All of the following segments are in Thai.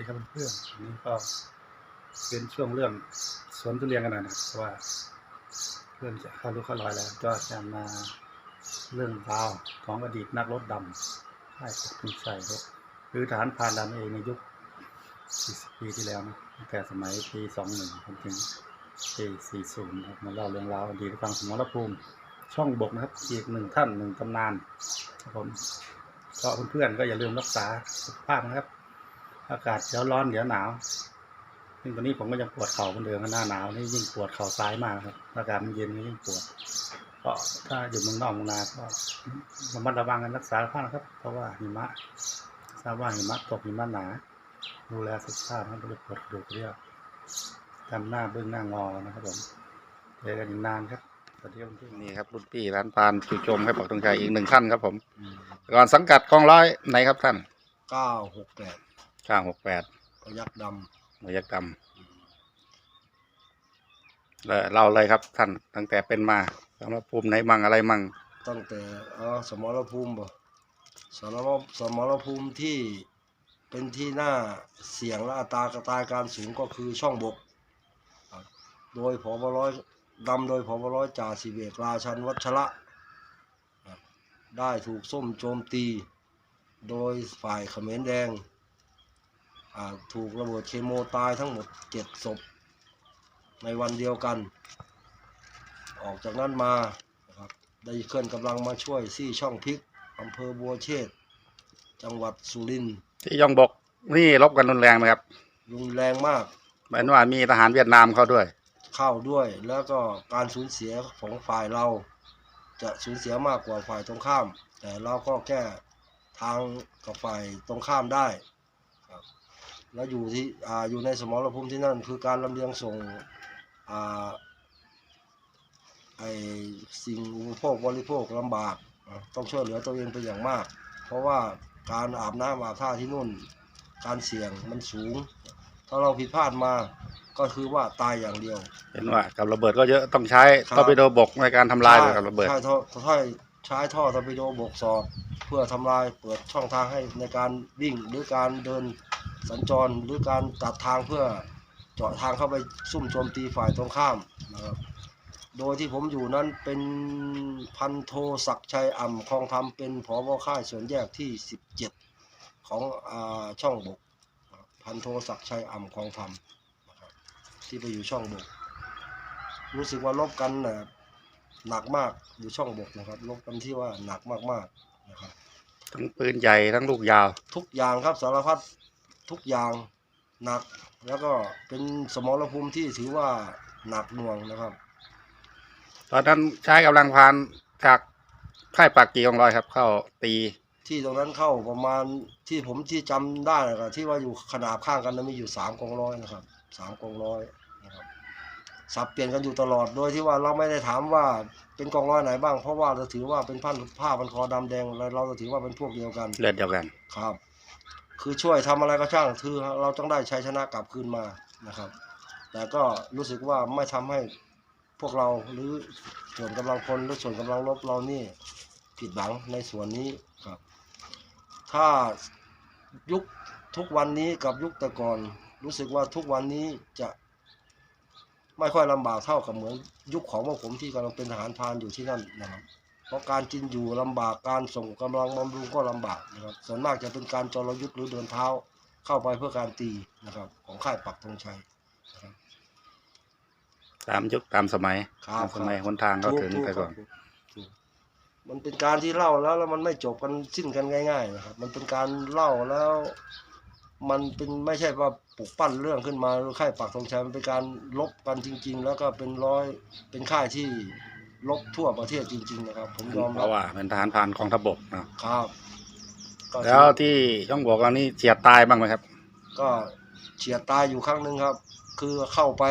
ดีครับเพื่อนๆนี้ก็เป็นช่วงเรื่องสวนทุเรียนกันหน่อยนะครับเพราะว่าเพื่อนจะเข้ารู้เข้าลอยแล้ว ก็จะมาเรื่องราวของอดีตนักรบดำค่ายปกคุณชัยครับหรือฐานพรานดำเองในยุค 40 ปีที่แล้วนะตั้งแต่สมัยปี 21จนถึงปี40ครับมาเล่าเรื่องราวอดีตฟังสมรภูมิช่องบกนะครับอีกหนึ่งท่านหนึ่งตำนานครับผมก็เพื่อนๆก็อย่าลืมรักษาสุขภาพนะครับ อากาศเดี๋ยวร้อนเดี๋ยวหนาวซึ่งตอนนี้ผมก็ยังปวดเข่าเหมือนเดิมหน้าหนาวนี่ยิ่งปวดเข่าซ้ายมากครับ อากาศมันเย็นนี่ยิ่งปวด ก็ถ้าอยู่เมืองนอกเมืองนาก็ระมัดระวังกันรักษาสุขภาพนะครับ เพราะว่าหิมะทราบว่าหิมะตกหิมะหนา ดูแลสุขภาพนะครับไม่ได้ปวดกระดูกเรียวทำหน้าเบื้องหน้างอนะครับผมเจอกันอีกนานครับสวัสดีครับเพื่อนๆนี่ครับรุ่นพี่ร้านปานจู่โจมให้ปักตรงชัยอีกหนึ่งท่านครับผมก่อนสังกัดกองร้อยไหนครับท่านเก้าหกแปด ข้างหกแปดพยักดมยักษ์ดำแล้วเล่าเลยครับท่านตั้งแต่เป็นมาสำหรับภูมิไหนมั่งอะไรมั่งำตั้งแต่อ๋อสมรภูมิบ่สมรสมรภูมิที่เป็นที่หน้าเสี่ยงและอัตรากระตายการสูงก็คือช่องบกครับโดยพบร้อยดำโดยพบร้อยจ่าสิบเอกราชันวัชระครับได้ถูกส้มโจมตี โดยฝ่ายเขมรแดงอ่า ถูกระเบิดเคโมตายทั้งหมดเจ็ดศพ ในวันเดียวกัน ออกจากนั้นมานะครับได้เคลื่อนกำลังมาช่วยซี่ช่องพริกอำเภอบัวเชษฐ์จังหวัดสุรินทร์ที่ยองบกนี่รบกันรุนแรงไหมครับรุนแรงมากหมายถึงว่ามีทหารเวียดนามเข้าด้วย เข้าด้วยแล้วก็การสูญเสียของฝ่ายเรา จะสูญเสียมากกว่าฝ่ายตรงข้าม แต่เราก็แก้ทางกับฝ่ายตรงข้ามได้ครับ แล้วอยู่ที่อ่าอยู่ในสมรภูมิที่นั่น คือการลำเลียงส่งอ่าไอสิ่งอุปโภคบริโภคลำบาก ต้องช่วยเหลือตัวเองเป็นอย่างมาก เพราะว่าการอาบน้ำอาบท่าที่นู่น การเสี่ยงมันสูง ถ้าเราผิดพลาดมาก็คือว่าตายอย่างเดียว เห็นว่ากับระเบิดก็เยอะต้องใช้ครับตอร์ปิโดบกในการทำลายกับระเบิด ใช่ท่อใช้ท่อตอร์ปิโดบกสอดเพื่อทำลายเปิดช่องทางให้ในการวิ่งหรือการเดิน สัญจรหรือการตัดทางเพื่อเจาะทางเข้าไปซุ่มโจมตีฝ่ายตรงข้ามนะครับโดยที่ผมอยู่นั้นเป็นพันโทศักดิ์ชัยอ่ำคลองธรรมเป็นผบค่ายส่วนแยกที่ 17 ของอาช่องบกนะครับพันโทศักดิ์ชัยอ่ำคลองธรรมนะครับที่ไปอยู่ช่องบก รู้สึกว่าลบกันนะหนักมากอยู่ช่องบกนะครับลบกันที่ว่าหนักมากๆนะครับทั้งปืนใหญ่ทั้งลูกยาว ทุกอย่างครับสารพัด ทุกอย่างหนักแล้วก็เป็นสมรภูมิที่ถือว่าหนักหน่วงนะครับ ตอนนั้นใช้กำลังพานจากค่ายปากกีกองร้อยครับ เข้าตีที่ตรงนั้นเข้าประมาณที่ผมที่จำได้นะครับที่ว่าอยู่ขนาบข้างกันนะมีอยู่สามกองร้อยนะครับสามกองร้อยนะครับสับเปลี่ยนกันอยู่ตลอดโดยที่ว่าเราไม่ได้ถามว่าเป็นกองร้อยไหนบ้าง เพราะว่าเราถือว่าเป็นผ้าผ้าพันคอดำแดงแล้วเราจะถือว่าเป็นพวกเดียวกัน เลือดเดียวกัน ครับ คือช่วยทำอะไรก็ช่างคือเราต้องได้ชัยชนะกลับคืนมานะครับ แต่ก็รู้สึกว่าไม่ทำให้พวกเราหรือส่วนกำลังพลหรือส่วนกำลังรบเรานี่ผิดหวังในส่วนนี้ครับ ถ้ายุคทุกวันนี้กับยุคแต่ก่อน รู้สึกว่าทุกวันนี้จะไม่ค่อยลำบากเท่ากับเหมือนยุคของพวกผมที่กำลังเป็นทหารพานอยู่ที่นั่นนะครับ เพราะการกินอยู่ลำบากการส่งกำลังบำรุงก็ลำบากนะครับส่วนมากจะเป็นการจรยุทธ์หรือเดินเท้าเข้าไปเพื่อการตีนะครับ ของค่ายปักธงชัยนะครับตามยุคตามสมัยครับตามสมัยหนทางเขาถึงถูกแต่ก่อนถูถูกมันเป็นการที่เล่าแล้วแล้วมันไม่จบกันสิ้นกันง่าย ๆ นะครับ มันเป็นการเล่าแล้ว มันเป็นไม่ใช่ว่าปลุกปั้นเรื่องขึ้นมาหรือค่ายปักธงชัยมันเป็นการลบกันจริง ๆ แล้วก็เป็นร้อยเป็นค่ายที่ ลบทั่วประเทศจริง ๆ นะครับ ผมยอมเพรับราะว่าเป็นทหารพรานกองทัพบกเนอะครับก็ถือแล้วที่ย่องบอกว่านี่เฉียดตายบ้างไหมครับ ก็เฉียดตายอยู่ครั้งหนึ่งครับ คือเข้าไป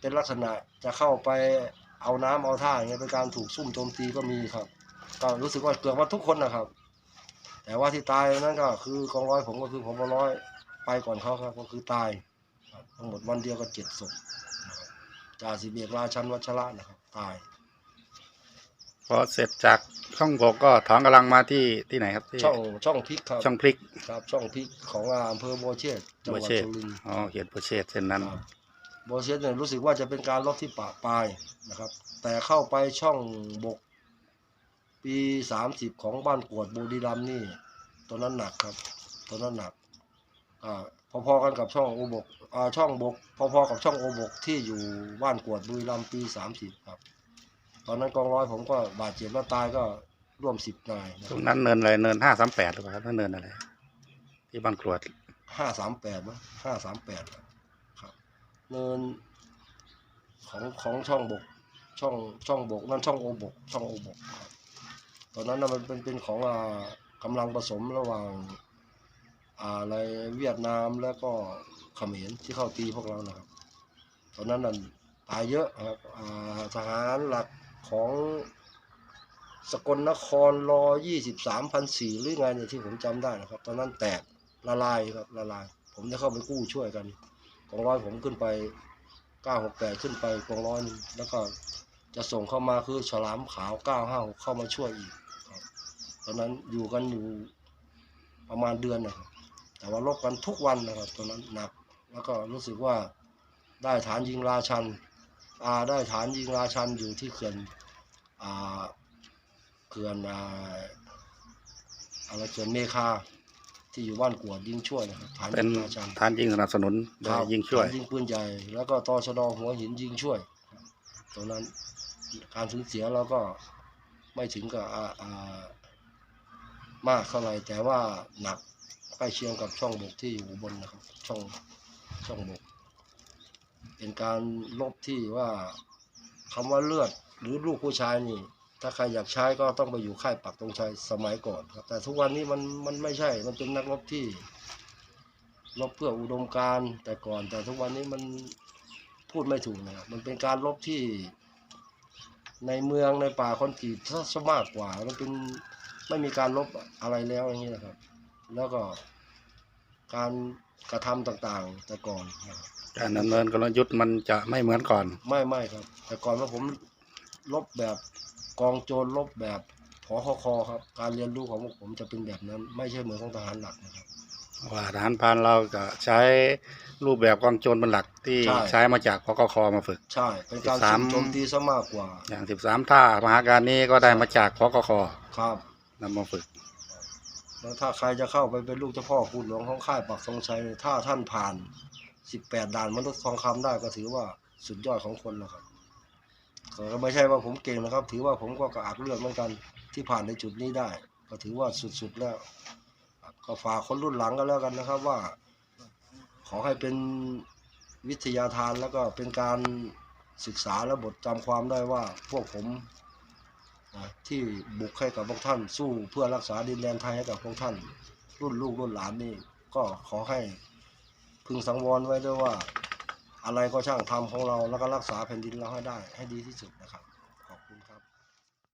เป็นลักษณะจะเข้าไปเอาน้ำเอาท่าอย่างเงี้ยเป็นการถูกซุ่มโจมตีก็มีครับ ก็รู้สึกว่าเกือบว่าทุกคนนะครับ แต่ว่าที่ตายนั้นก็คือกองร้อยผมก็คือผมร้อยไปก่อนเขาครับก็คือตายครับทั้งหมดวันเดียวก็เจ็ดศพนะครับจ่าสิบเอกราชันวัชระนะครับ ตาย พอเสร็จจากช่องบกก็ถอนกำลังมาที่ที่ไหนครับที่ช่องช่องพริกครับช่องพลิกครับช่องพริกของอำเภอโบวเชษจังหวัดบัวเชษสุรินทร์อ๋อเขียนโปรเชษเส้นนั้นครับโบวเชษเนี่ยรู้สึกว่าจะเป็นการลบที่ปะปลายนะครับ แต่เข้าไปช่องบก ปีสามสิบของบ้านกวดบุรีรัมย์นี่ตอนนั้นหนักครับตอนนั้นหนักอ่าพอๆกันกับช่องโอบกอ่าช่องบก พอๆกับช่องโอบกที่อยู่บ้านกวดบุรีรัมย์ปีสามสิบครับ ตอนนั้นกองร้อยผมก็บาดเจ็บแล้วตายก็ร่วมสิบนายนะตรงนั้นเนินอะไรเนินห้าสามแปดหรือเปล่าครับนั่นเนินอะไร ที่บางกรวดห้าสามแปดมั้งห้าสามแปดครับ เนินของของช่องบก ช่องช่องบก นั่นช่องโอบก ช่องโอบกครับตอนนั้นน่ะมันเป็นเป็นของอ่ากำลังผสมระหว่างอ่าอะไรเวียดนามแล้วก็เขมรที่เข้าตีพวกเรานะครับ ตอนนั้นนั่นตายเยอะครับอ่าทหารหลัก ของสกลนครรอยี่สิบสามพันสี่หรือไงเนี่ยที่ผมจำได้นะครับ ตอนนั้นแตกละลายครับละลาย ผมจะเข้าไปกู้ช่วยกันกองร้อยผมขึ้นไปเก้าหกแปดขึ้นไปกองร้อยแล้วก็จะส่งเข้ามาคือฉลามขาวเก้าห้าเข้ามาช่วยอีกครับตอนนั้นอยู่กันอยู่ประมาณเดือนนะครับแต่ว่าลบกันทุกวันนะครับตอนนั้นหนัก แล้วก็รู้สึกว่าได้ฐานยิงราชัน ได้ฐานยิงราชันอยู่ที่เขื่อนอ่าเขื่อนอ่าอะไรเขื่อนเมคาที่อยู่บ้านกวดยิงช่วยนะครับฐานเป็นยิงราชันทานยิงสนับสนุนโดยครับยิงช่วยฐานยิงปืนใหญ่ แล้วก็ตชดหัวหินยิงช่วยตรงนั้นการสูญเสียเราก็ไม่ถึงกับอ่าอ่ามากเท่าไหร่แต่ว่าหนักใกล้เคียงกับช่องบกที่อยู่บนนะครับ ช่องช่องบก เป็นการลบที่ว่าคำว่าเลือดหรือลูกผู้ชายนี่ ถ้าใครอยากใช้ก็ต้องไปอยู่ค่ายปักตรงชัยสมัยก่อนครับ แต่ทุกวันนี้มันมันไม่ใช่ มันเป็นนักรบที่รบเพื่ออุดมการณ์แต่ก่อน แต่ทุกวันนี้มันพูดไม่ถูกนะครับมันเป็นการรบที่ ในเมืองในป่าคอนกรีตซะมากกว่า มันเป็นไม่มีการลบอะไรแล้วอย่างนี้นะครับ แล้วก็การกระทำต่างๆแต่ก่อนนะครับ การดำเนินกลยุทธ์มันจะไม่เหมือนก่อน ไม่ไม่ครับ แต่ก่อนว่าผมลบแบบกองโจรลบแบบพอคคครับ การเรียนรู้ของพวกผมจะเป็นแบบนั้น ไม่ใช่เหมือนของทหารหลักนะครับ ว่าทหารพรานเราจะใช้รูปแบบกองโจรเป็นหลักที่ใช่ ใช้มาจากพกคมาฝึก ใช่ เป็นการสามสุ่มโจมตีซะมากกว่าอย่างสิบสามท่ามหาการนี้ก็ได้มาจากพกคครับนำมาฝึก แล้วถ้าใครจะเข้าไปเป็นลูกเจ้าพ่อคุณหลวงของค่ายปักธงชัยถ้าท่านผ่าน 18ด่านมนุษย์ทองคำได้ก็ถือว่าสุดยอดของคนแล้วครับก็ไม่ใช่ว่าผมเก่งนะครับ ถือว่าผมก็กระอักเลือดเหมือนกันที่ผ่านในจุดนี้ได้ ก็ถือว่าสุดๆแล้ว ก็ฝากคนรุ่นหลังกันแล้วกันนะครับว่า ขอให้เป็นวิทยาทานแล้วก็เป็นการศึกษาและบทจำความได้ว่าพวกผมที่บุกให้กับพวกท่านสู้เพื่อรักษาดินแดนไทยให้กับพวกท่าน รุ่นลูกรุ่นหลานนี่ก็ขอให้ พึงสังวรไว้ด้วยว่า อะไรก็ช่างทำของเราแล้วก็รักษาแผ่นดินเราให้ได้ให้ดีที่สุดนะครับ